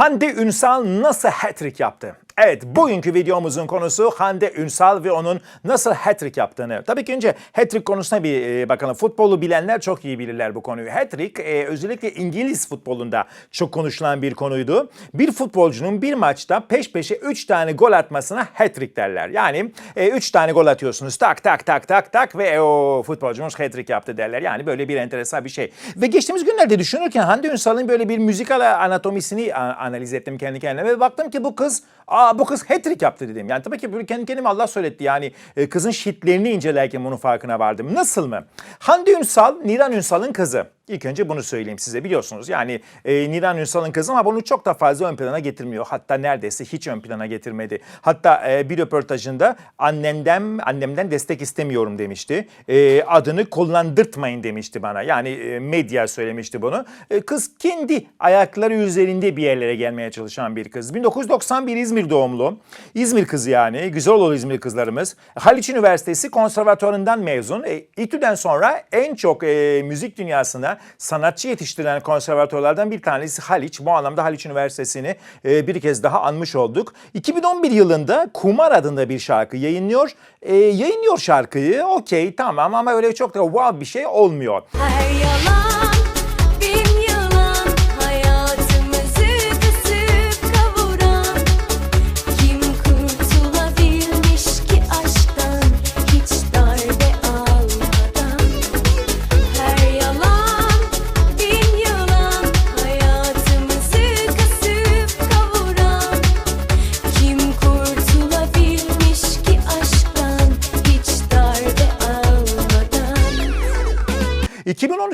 Hande Ünsal nasıl hat-trick yaptı? Evet, bugünkü videomuzun konusu Hande Ünsal ve onun nasıl hat-trick yaptığını. Tabii ki önce hat-trick konusuna bir e, bakalım. Futbolu bilenler çok iyi bilirler bu konuyu. Hat-trick e, özellikle İngiliz futbolunda çok konuşulan bir konuydu. Bir futbolcunun bir maçta peş peşe 3 tane gol atmasına hat-trick derler. Yani 3 tane gol atıyorsunuz tak tak tak tak tak ve e, o futbolcumuz hat-trick yaptı derler. Yani böyle bir enteresan bir şey. Ve geçtiğimiz günlerde düşünürken Hande Ünsal'ın böyle bir müzikal anatomisini analiz ettim kendi kendime ve baktım ki bu kız Aa bu kız hat-trick yaptı dedim. Yani tabii ki böyle kendi kendime Allah söyletti. Yani e, kızın şitlerini incelerken bunun farkına vardım. Nasıl mı? Hande Ünsal, Niran Ünsal'ın kızı. İlk önce bunu söyleyeyim size biliyorsunuz. Yani e, Niran Ünsal'ın kızı ama bunu çok da fazla ön plana getirmiyor. Hatta neredeyse hiç ön plana getirmedi. Hatta e, bir röportajında annemden annemden destek istemiyorum demişti. E, adını kullandırtmayın demişti bana. Yani e, medya söylemişti bunu. E, kız kendi ayakları üzerinde bir yerlere gelmeye çalışan bir kız. 1991 İzmir doğumlu. İzmir kızı yani. Güzel olur İzmir kızlarımız. Haliç Üniversitesi konservatuarından mezun. E, İTÜ'den sonra en çok e, müzik dünyasında sanatçı yetiştirilen konservatuarlardan bir tanesi Haliç. Bu anlamda Haliç Üniversitesi'ni e, bir kez daha anmış olduk. 2011 yılında Kumar adında bir şarkı yayınlıyor. E, yayınlıyor şarkıyı. Okey tamam ama öyle çok da wow bir şey olmuyor. Her yalan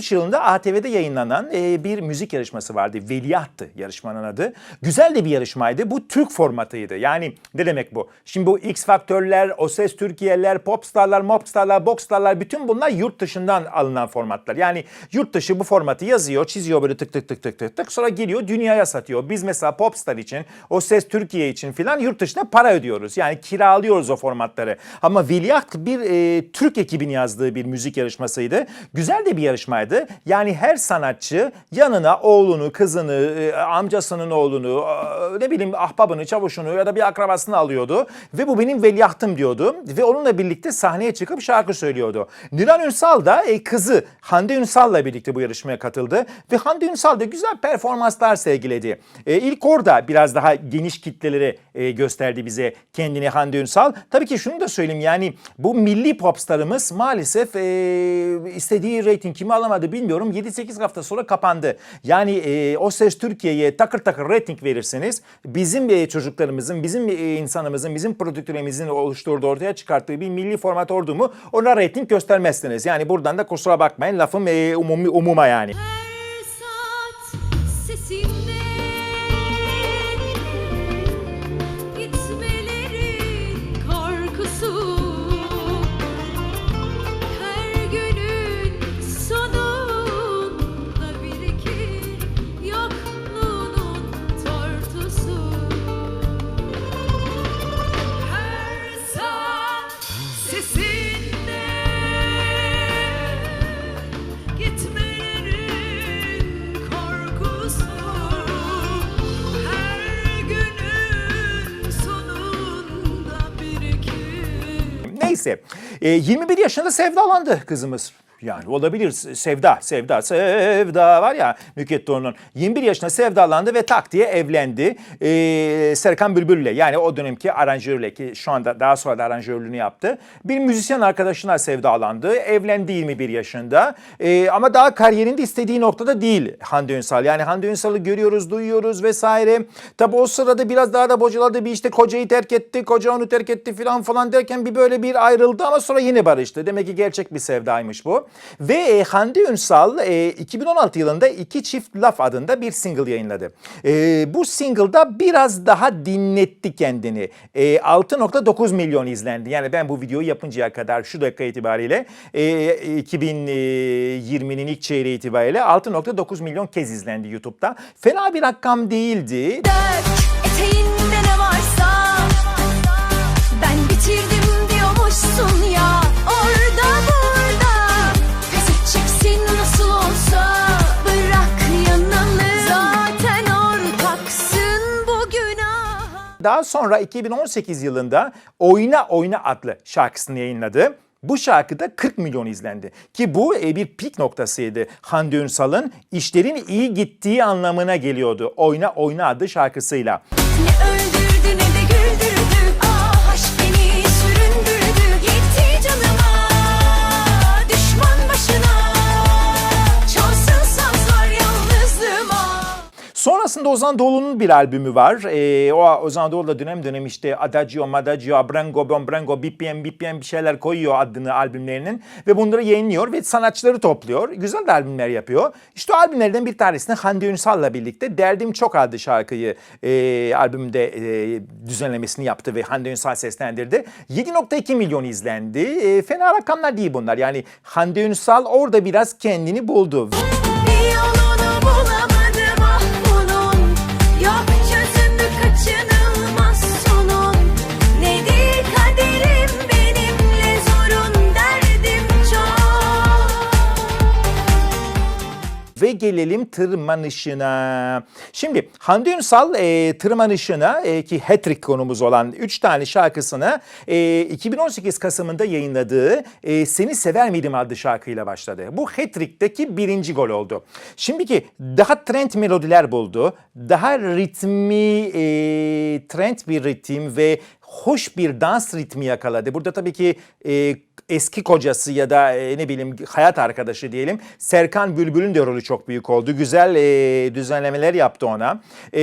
2013 yılında ATV'de yayınlanan e, bir müzik yarışması vardı. Veliaht'tı yarışmanın adı. Güzel de bir yarışmaydı. Bu Türk formatıydı. Yani ne demek bu? Şimdi bu X Faktörler, O Ses Türkiye'ler, Popstarlar, Mopstarlar, Boxstarlar bütün bunlar yurt dışından alınan formatlar. Yani yurt dışı bu formatı yazıyor, çiziyor böyle tık tık tık tık tık tık. Sonra geliyor dünyaya satıyor. Biz mesela Popstar için, O Ses Türkiye için filan yurt dışına para ödüyoruz. Yani kiralıyoruz o formatları. Ama Veliaht bir e, Türk ekibin yazdığı bir müzik yarışmasıydı. Güzel de bir yarışmaydı. Yani her sanatçı yanına oğlunu, kızını, e, amcasının oğlunu, e, ne bileyim ahbabını, çavuşunu ya da bir akrabasını alıyordu. Ve bu benim veliahtım diyordu. Ve onunla birlikte sahneye çıkıp şarkı söylüyordu. Niran Ünsal da e, kızı Hande Ünsal'la birlikte bu yarışmaya katıldı. Ve Hande Ünsal da güzel performanslar sergiledi. E, ilk orada biraz daha geniş kitlelere e, gösterdi bize kendini Hande Ünsal. Tabii ki şunu da söyleyeyim yani bu milli popstarımız maalesef e, istediği reyting kimi alamadı bilmiyorum. 7-8 hafta sonra kapandı. Yani e, O Ses Türkiye'ye takır takır reyting verirseniz bizim e, çocuklarımızın, bizim e, insanımızın, bizim prodüktörümüzün oluşturduğu ortaya çıkarttığı bir milli format oldu mu ona reyting göstermezsiniz. Yani buradan da kusura bakmayın lafım e, umumi, umuma yani. Neyse. E, 21 yaşında sevdalandı kızımız. Yani olabilir sevda, sevda, sevda var ya Nükhet Doğru'nun 21 yaşında sevdalandı ve tak diye evlendi. Ee, Serkan Bülbül'le yani o dönemki aranjörle ki şu anda daha sonra da aranjörlüğünü yaptı. Bir müzisyen arkadaşına sevdalandı. Evlendi 21 yaşında. Ee, ama daha kariyerinde istediği noktada değil Hande Ünsal. Yani Hande Ünsal'ı görüyoruz, duyuyoruz vesaire. Tabi o sırada biraz daha da bocaladı. Bir işte kocayı terk etti, koca onu terk etti falan falan derken bir böyle bir ayrıldı ama sonra yine barıştı. Demek ki gerçek bir sevdaymış bu. Ve e, Hande Ünsal e, 2016 yılında iki çift laf adında bir single yayınladı. E, bu single'da biraz daha dinletti kendini. E, 6.9 milyon izlendi. Yani ben bu videoyu yapıncaya kadar şu dakika itibariyle e, 2020'nin ilk çeyreği itibariyle 6.9 milyon kez izlendi YouTube'da. Fena bir rakam değildi. Dök ne varsa Ben bitirdim diyormuşsun ya Daha sonra 2018 yılında Oyna Oyna adlı şarkısını yayınladı. Bu şarkıda 40 milyon izlendi. Ki bu e, bir pik noktasıydı. Hande Ünsal'ın işlerin iyi gittiği anlamına geliyordu. Oyna Oyna adlı şarkısıyla. Ne Sonrasında Ozan Doğulu'nun bir albümü var. Ee, o Ozan Doğulu da dönem dönem işte Adagio, Madagio, Abrango, Bombrango, BPM, BPM bir şeyler koyuyor adını albümlerinin ve bunları yayınlıyor ve sanatçıları topluyor. Güzel de albümler yapıyor. İşte o albümlerden bir tanesini Hande Ünsal'la birlikte Derdim Çok adlı şarkıyı e, albümde e, düzenlemesini yaptı ve Hande Ünsal seslendirdi. 7.2 milyon izlendi. E, fena rakamlar değil bunlar. Yani Hande Ünsal orada biraz kendini buldu. Bir Ve gelelim tırmanışına. Şimdi Hande Ünsal e, tırmanışına e, ki hat-trick konumuz olan 3 tane şarkısını e, 2018 Kasım'ında yayınladığı e, Seni Sever Miydim adlı şarkıyla başladı. Bu hat-trick'teki birinci gol oldu. Şimdiki daha trend melodiler buldu. Daha ritmi, e, trend bir ritim ve hoş bir dans ritmi yakaladı. Burada tabii ki e, eski kocası ya da e, ne bileyim hayat arkadaşı diyelim Serkan Bülbül'ün de rolü çok büyük oldu. Güzel e, düzenlemeler yaptı ona. E,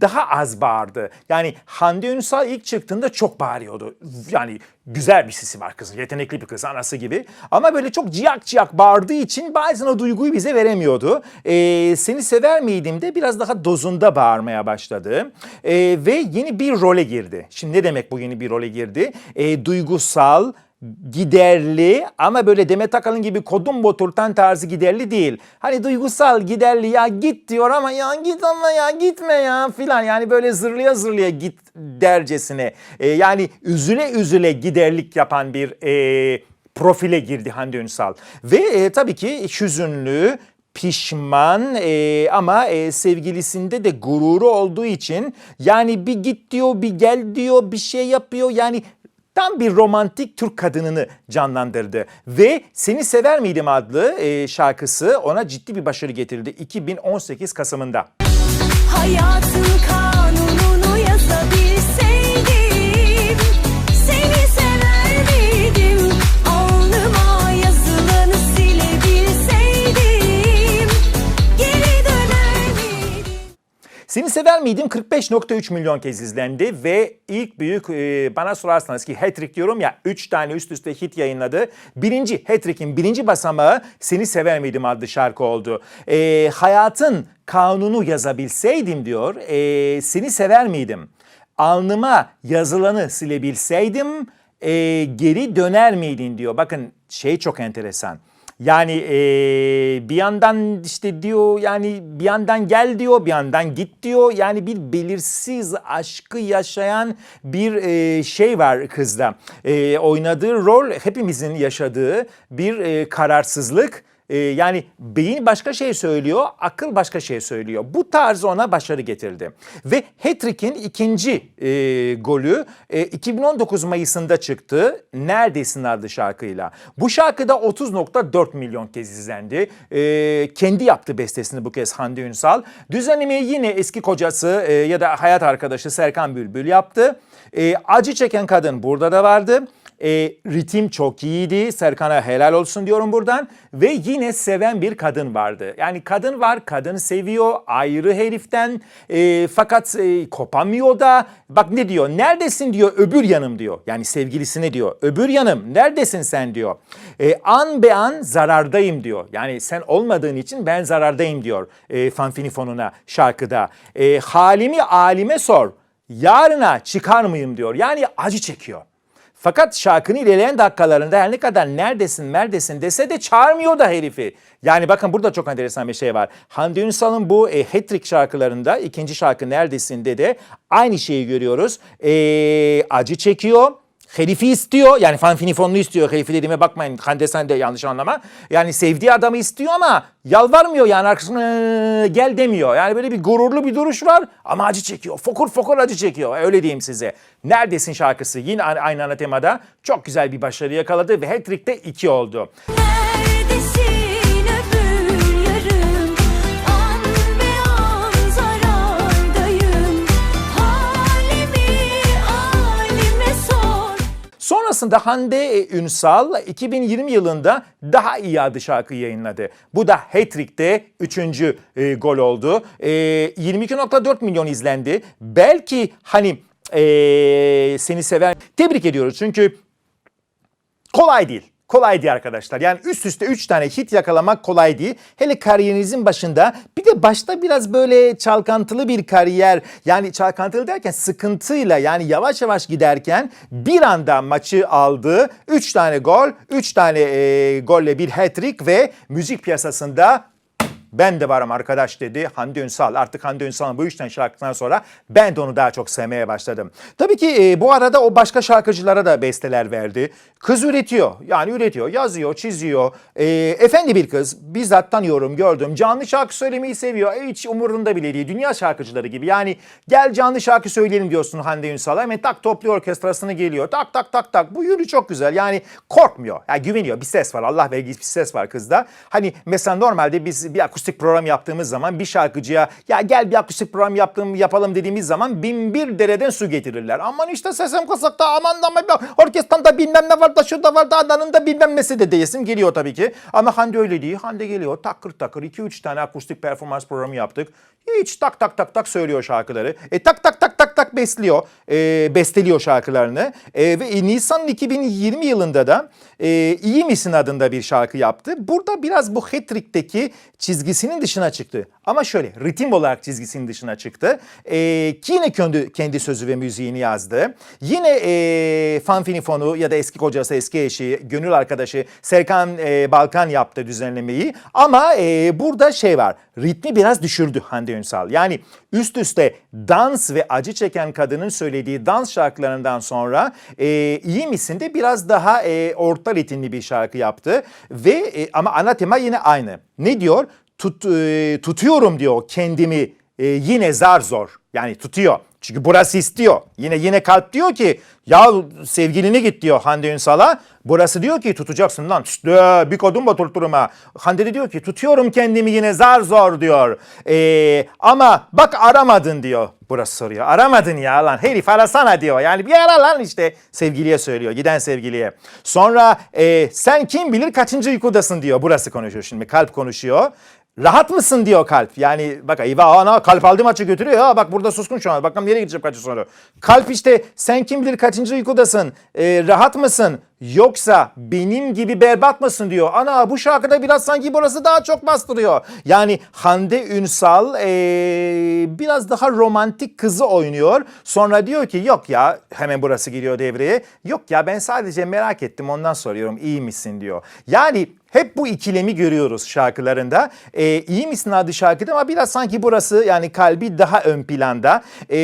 daha az bağırdı. Yani Hande Ünsal ilk çıktığında çok bağırıyordu. Yani güzel bir sesi var kızın. Yetenekli bir kız anası gibi. Ama böyle çok ciyak ciyak bağırdığı için bazen o duyguyu bize veremiyordu. E, seni sever miydim de biraz daha dozunda bağırmaya başladı. E, ve yeni bir role girdi. Şimdi ne demek bu yeni bir role girdi? E, duygusal, giderli ama böyle Demet Akalın gibi kodum boturtan tarzı giderli değil. Hani duygusal giderli ya git diyor ama ya git ama ya gitme ya filan yani böyle zırlıya zırlıya git dercesine. E, yani üzüle üzüle giderlik yapan bir e, profile girdi Hande Ünsal. Ve e, tabii ki hüzünlü, pişman e, ama e, sevgilisinde de gururu olduğu için yani bir git diyor bir gel diyor bir şey yapıyor yani tam bir romantik Türk kadınını canlandırdı. Ve Seni Sever Miydim adlı e, şarkısı ona ciddi bir başarı getirdi 2018 Kasım'ında. Hayatın kanununu yazabilseydim Seni Sever Miydim 45.3 milyon kez izlendi ve ilk büyük e, bana sorarsanız ki hat-trick diyorum ya 3 tane üst üste hit yayınladı. Birinci hat-trick'in birinci basamağı Seni Sever Miydim adlı şarkı oldu. E, hayatın kanunu yazabilseydim diyor e, Seni Sever Miydim? Alnıma yazılanı silebilseydim e, geri döner miydin diyor. Bakın şey çok enteresan. Yani eee, bir yandan işte diyor yani bir yandan gel diyor bir yandan git diyor. Yani bir belirsiz aşkı yaşayan bir eee, şey var kızda. Eee, oynadığı rol hepimizin yaşadığı bir eee, kararsızlık. Ee, yani beyin başka şey söylüyor, akıl başka şey söylüyor. Bu tarz ona başarı getirdi. Ve Hat-Trick'in ikinci e, golü e, 2019 Mayıs'ında çıktı. Neredesin adlı şarkıyla. Bu şarkıda 30.4 milyon kez izlendi. E, kendi yaptı bestesini bu kez Hande Ünsal. Düzenlemeyi yine eski kocası e, ya da hayat arkadaşı Serkan Bülbül yaptı. E, acı çeken kadın burada da vardı. E, ritim çok iyiydi. Serkan'a helal olsun diyorum buradan. Ve yine seven bir kadın vardı. Yani kadın var, kadın seviyor, ayrı heriften. E, fakat e, kopamıyor da. Bak ne diyor? Neredesin diyor, öbür yanım diyor. Yani sevgilisine diyor. Öbür yanım, neredesin sen diyor. E, an be an zarardayım diyor. Yani sen olmadığın için ben zarardayım diyor. E, Fanfinifonuna şarkıda. E, halimi alime sor. Yarına çıkar mıyım diyor. Yani acı çekiyor. Fakat şarkının ilerleyen dakikalarında her ne kadar neredesin neredesin dese de çağırmıyor da herifi. Yani bakın burada çok enteresan bir şey var. Hande Ünsal'ın bu e, hat-trick şarkılarında ikinci şarkı neredesin de de aynı şeyi görüyoruz. E, acı çekiyor, Herifi istiyor yani fanfinifonlu istiyor. Herifi dediğime bakmayın Hande sen de yanlış anlama. Yani sevdiği adamı istiyor ama yalvarmıyor yani arkasına "Ee, gel demiyor. Yani böyle bir gururlu bir duruş var ama acı çekiyor. Fokur fokur acı çekiyor öyle diyeyim size. Neredesin şarkısı yine aynı ana temada çok güzel bir başarı yakaladı ve hat-trick'te iki oldu. Neredesin Sonrasında Hande Ünsal 2020 yılında daha iyi adlı şarkı yayınladı. Bu da Hat-Trick'te 3. e, gol oldu. E, 22.4 milyon izlendi. Belki hani e, seni sever. Tebrik ediyoruz çünkü kolay değil. Kolay değil arkadaşlar. Yani üst üste 3 tane hit yakalamak kolay değil. Hele kariyerinizin başında bir de başta biraz böyle çalkantılı bir kariyer. Yani çalkantılı derken sıkıntıyla yani yavaş yavaş giderken bir anda maçı aldı. 3 tane gol, 3 tane e, golle bir hat-trick ve müzik piyasasında ben de varım arkadaş dedi Hande Ünsal. Artık Hande Ünsal'ın bu üç tane şarkıdan sonra ben de onu daha çok sevmeye başladım. Tabii ki e, bu arada o başka şarkıcılara da besteler verdi. Kız üretiyor. Yani üretiyor, yazıyor, çiziyor. E, efendi bir kız. Bizzat tanıyorum, gördüm. Canlı şarkı söylemeyi seviyor. E, hiç umurunda bile değil. Dünya şarkıcıları gibi. Yani gel canlı şarkı söyleyelim diyorsun Hande Ünsal'a. Hemen tak topluyor orkestrasını geliyor. Tak tak tak tak. Bu yürü çok güzel. Yani korkmuyor. Yani güveniyor. Bir ses var. Allah vergisi bir ses var kızda. Hani mesela normalde biz bir akustik program yaptığımız zaman bir şarkıcıya ya gel bir akustik program yaptığım, yapalım dediğimiz zaman bin bir dereden su getirirler. Aman işte sesim kısıkta aman da orkestranda bilmem ne var da şu da var da adanın da bilmem nesi de diyesim geliyor tabii ki. Ama Hande öyle değil. Hande geliyor takır takır 2-3 tane akustik performans programı yaptık. Hiç tak tak tak tak söylüyor şarkıları. E tak tak tak tak tak besliyor. E, besteliyor şarkılarını. E, ve Nisan 2020 yılında da e, İyi Misin adında bir şarkı yaptı. Burada biraz bu hat-trick'teki çizgisinin dışına çıktı. Ama şöyle ritim olarak çizgisinin dışına çıktı. E, yine kendi, kendi sözü ve müziğini yazdı. Yine e, fanfinifonu ya da eski kocası, eski eşi, gönül arkadaşı Serkan e, Balkan yaptı düzenlemeyi. Ama e, burada şey var, ritmi biraz düşürdü Hande Ünsal. Yani üst üste dans ve acı çeken kadının söylediği dans şarkılarından sonra e, iyi misin de biraz daha e, orta ritimli bir şarkı yaptı. Ve e, ama ana tema yine aynı. Ne diyor? Tut, e, tutuyorum diyor kendimi e, yine zar zor. Yani tutuyor. Çünkü burası istiyor. Yine yine kalp diyor ki ya sevgilini git diyor Hande Ünsal'a. Burası diyor ki tutacaksın lan. Ee, bir kodum batırtırıma. Hande de diyor ki tutuyorum kendimi yine zar zor diyor. Ee, ama bak aramadın diyor. Burası soruyor. Aramadın ya lan herif arasana diyor. Yani bir ara lan işte sevgiliye söylüyor. Giden sevgiliye. Sonra e, sen kim bilir kaçıncı uykudasın diyor. Burası konuşuyor şimdi. Kalp konuşuyor. Rahat mısın diyor kalp. Yani bak eyvah ana kalp aldı maçı götürüyor. Ha, bak burada suskun şu an. Bakalım nereye gidecek kaçı sonra. Kalp işte sen kim bilir kaçıncı uykudasın. Ee, rahat mısın? Yoksa benim gibi berbat mısın diyor. Ana bu şarkıda biraz sanki burası daha çok bastırıyor. Yani Hande Ünsal ee, biraz daha romantik kızı oynuyor. Sonra diyor ki yok ya hemen burası giriyor devreye. Yok ya ben sadece merak ettim ondan soruyorum iyi misin diyor. Yani hep bu ikilemi görüyoruz şarkılarında. Ee, iyi misin adlı şarkıda ama biraz sanki burası yani kalbi daha ön planda. Ee,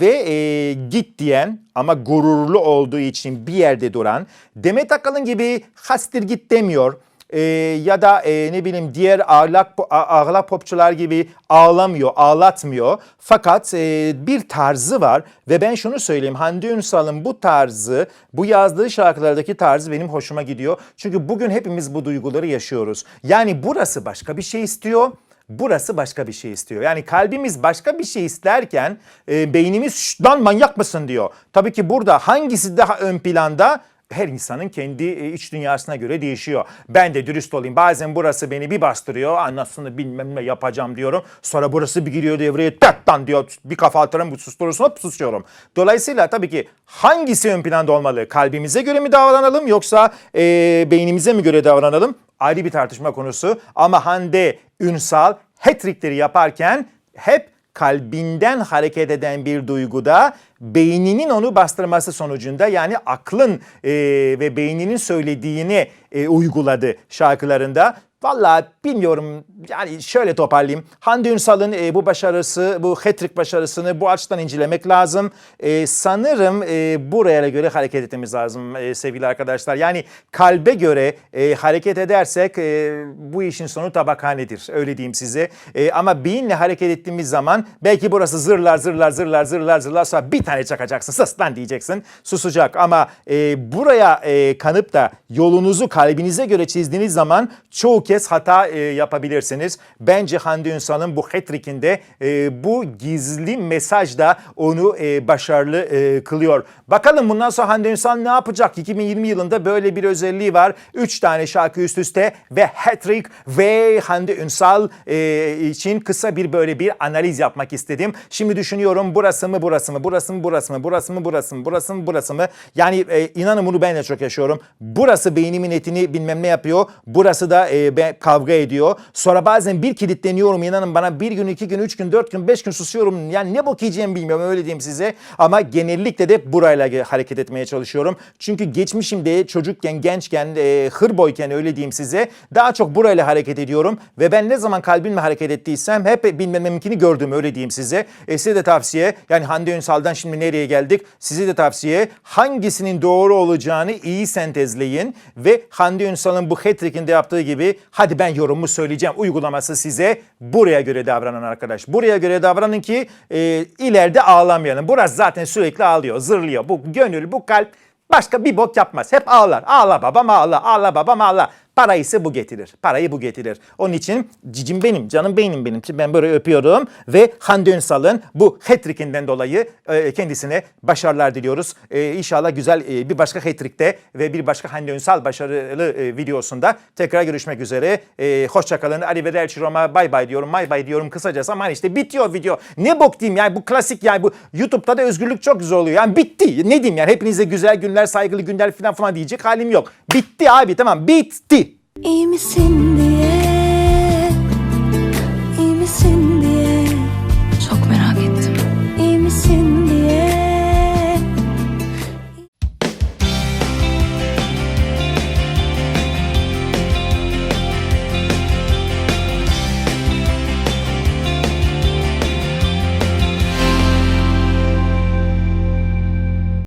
ve e, git diyen ama gururlu olduğu için bir yerde duran Demet Akalın gibi hastir git demiyor. Ee, ya da e, ne bileyim diğer ağlak, ağlak popçular gibi ağlamıyor, ağlatmıyor. Fakat e, bir tarzı var ve ben şunu söyleyeyim Hande Ünsal'ın bu tarzı, bu yazdığı şarkılardaki tarzı benim hoşuma gidiyor. Çünkü bugün hepimiz bu duyguları yaşıyoruz. Yani burası başka bir şey istiyor. Burası başka bir şey istiyor. Yani kalbimiz başka bir şey isterken e, beynimiz "Şşt lan manyak mısın diyor. Tabii ki burada hangisi daha ön planda? Her insanın kendi e, iç dünyasına göre değişiyor. Ben de dürüst olayım. Bazen burası beni bir bastırıyor. Anasını bilmem ne yapacağım diyorum. Sonra burası bir giriyor devreye. Tattan diyor. Bir kafa atarım susturursun hop susuyorum. Dolayısıyla tabii ki hangisi ön planda olmalı? Kalbimize göre mi davranalım yoksa e, beynimize mi göre davranalım? Ayrı bir tartışma konusu. Ama Hande Ünsal hat-trickleri yaparken hep kalbinden hareket eden bir duyguda beyninin onu bastırması sonucunda yani aklın e, ve beyninin söylediğini e, uyguladı şarkılarında. Vallahi bilmiyorum yani şöyle toparlayayım. Hande Ünsal'ın e, bu başarısı, bu hat-trick başarısını bu açıdan incelemek lazım. E, sanırım e, buraya göre hareket etmemiz lazım e, sevgili arkadaşlar. Yani kalbe göre e, hareket edersek e, bu işin sonu tabakhanedir. Öyle diyeyim size. E, ama beyinle hareket ettiğimiz zaman belki burası zırlar zırlar zırlar zırlar zırlar sonra bir tane çakacaksın. Sus lan diyeceksin. Susacak ama e, buraya e, kanıp da yolunuzu kalbinize göre çizdiğiniz zaman çoğu kez hata e, yapabilirsiniz. Bence Hande Ünsal'ın bu hat-trick'inde e, bu gizli mesaj da onu e, başarılı e, kılıyor. Bakalım bundan sonra Hande Ünsal ne yapacak? 2020 yılında böyle bir özelliği var. 3 tane şarkı üst üste ve hat-trick ve Hande Ünsal e, için kısa bir böyle bir analiz yapmak istedim. Şimdi düşünüyorum burası mı burası mı burası mı burası mı burası mı burası mı burası mı burası mı? Yani e, inanın bunu ben de çok yaşıyorum. Burası beynimin etini bilmem ne yapıyor. Burası da e, ben kavga ediyor. Sonra bazen bir kilitleniyorum inanın bana bir gün, iki gün, üç gün, dört gün, beş gün susuyorum. Yani ne bok yiyeceğimi bilmiyorum öyle diyeyim size. Ama genellikle de burayla hareket etmeye çalışıyorum. Çünkü geçmişimde çocukken, gençken, e, hırboyken öyle diyeyim size daha çok burayla hareket ediyorum. Ve ben ne zaman kalbimle hareket ettiysem hep bilmememkini gördüm öyle diyeyim size. E, size de tavsiye yani Hande Ünsal'dan şimdi nereye geldik? Size de tavsiye hangisinin doğru olacağını iyi sentezleyin ve Hande Ünsal'ın bu hat-trick'inde yaptığı gibi hadi ben yorumumu söyleyeceğim uygulaması size buraya göre davranın arkadaş. Buraya göre davranın ki e, ileride ağlamayalım. Burası zaten sürekli ağlıyor, zırlıyor. Bu gönül, bu kalp başka bir bok yapmaz. Hep ağlar. Ağla babam ağla, ağla babam ağla. Parayı ise bu getirir. Parayı bu getirir. Onun için cicim benim, canım beynim benim. Şimdi ben böyle öpüyorum ve Hande Ünsal'ın bu hat-trick'inden dolayı e, kendisine başarılar diliyoruz. E, inşallah güzel e, bir başka hat-trick'te ve bir başka Hande Ünsal başarılı e, videosunda tekrar görüşmek üzere. E, hoşçakalın. Arrivederci Roma. Bay bay diyorum. Bay bay diyorum kısacası. Aman işte bitiyor video. Ne bok diyeyim yani bu klasik yani bu YouTube'da da özgürlük çok güzel oluyor. Yani bitti. Ne diyeyim yani hepinize güzel günler, saygılı günler falan falan diyecek halim yok. Bitti abi tamam bitti. İyi misin diye.